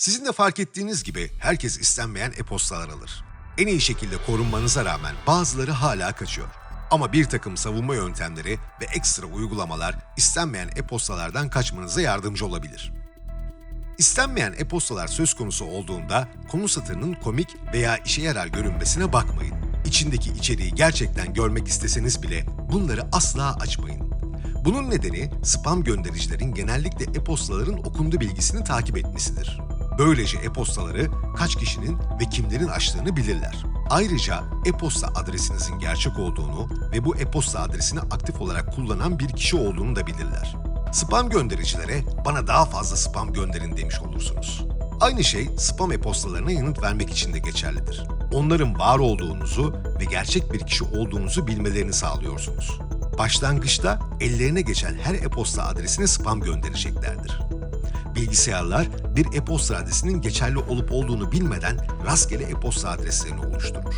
Sizin de fark ettiğiniz gibi herkes istenmeyen e-postalar alır. En iyi şekilde korunmanıza rağmen bazıları hala kaçıyor. Ama bir takım savunma yöntemleri ve ekstra uygulamalar istenmeyen e-postalardan kaçmanıza yardımcı olabilir. İstenmeyen e-postalar söz konusu olduğunda konu satırının komik veya işe yarar görünmesine bakmayın. İçindeki içeriği gerçekten görmek isteseniz bile bunları asla açmayın. Bunun nedeni spam göndericilerin genellikle e-postaların okundu bilgisini takip etmesidir. Böylece e-postaları kaç kişinin ve kimlerin açtığını bilirler. Ayrıca e-posta adresinizin gerçek olduğunu ve bu e-posta adresini aktif olarak kullanan bir kişi olduğunu da bilirler. Spam göndericilere bana daha fazla spam gönderin demiş olursunuz. Aynı şey spam e-postalarına yanıt vermek için de geçerlidir. Onların var olduğunuzu ve gerçek bir kişi olduğunuzu bilmelerini sağlıyorsunuz. Başlangıçta ellerine geçen her e-posta adresine spam göndereceklerdir. Bilgisayarlar bir e-posta adresinin geçerli olup olduğunu bilmeden rastgele e-posta adreslerini oluşturur.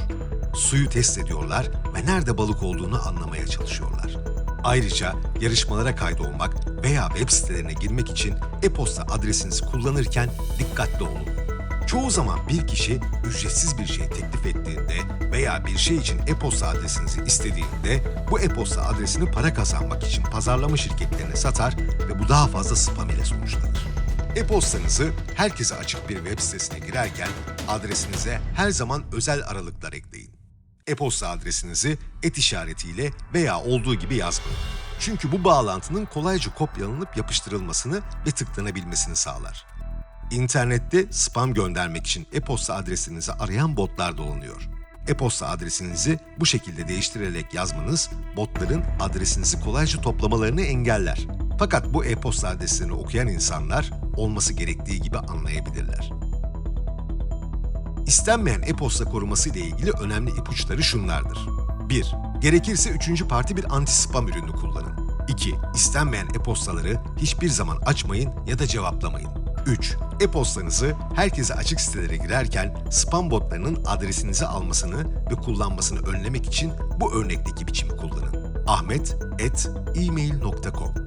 Suyu test ediyorlar ve nerede balık olduğunu anlamaya çalışıyorlar. Ayrıca yarışmalara kaydolmak veya web sitelerine girmek için e-posta adresinizi kullanırken dikkatli olun. Çoğu zaman bir kişi ücretsiz bir şey teklif ettiğinde veya bir şey için e-posta adresinizi istediğinde bu e-posta adresini para kazanmak için pazarlama şirketlerine satar ve bu daha fazla spam ile sonuçlanır. E-postanızı herkese açık bir web sitesine girerken adresinize her zaman özel aralıklar ekleyin. E-posta adresinizi et işaretiyle veya olduğu gibi yazmayın. Çünkü bu bağlantının kolayca kopyalanıp yapıştırılmasını ve tıklanabilmesini sağlar. İnternette spam göndermek için e-posta adresinizi arayan botlar dolanıyor. E-posta adresinizi bu şekilde değiştirerek yazmanız botların adresinizi kolayca toplamalarını engeller. Fakat bu e-posta adreslerini okuyan insanlar olması gerektiği gibi anlayabilirler. İstenmeyen e-posta koruması ile ilgili önemli ipuçları şunlardır. 1. Gerekirse üçüncü parti bir anti-spam ürünü kullanın. 2. İstenmeyen e-postaları hiçbir zaman açmayın ya da cevaplamayın. 3. E-postanızı herkese açık sitelere girerken spam botlarının adresinizi almasını ve kullanmasını önlemek için bu örnekteki biçimi kullanın. ahmet.email.com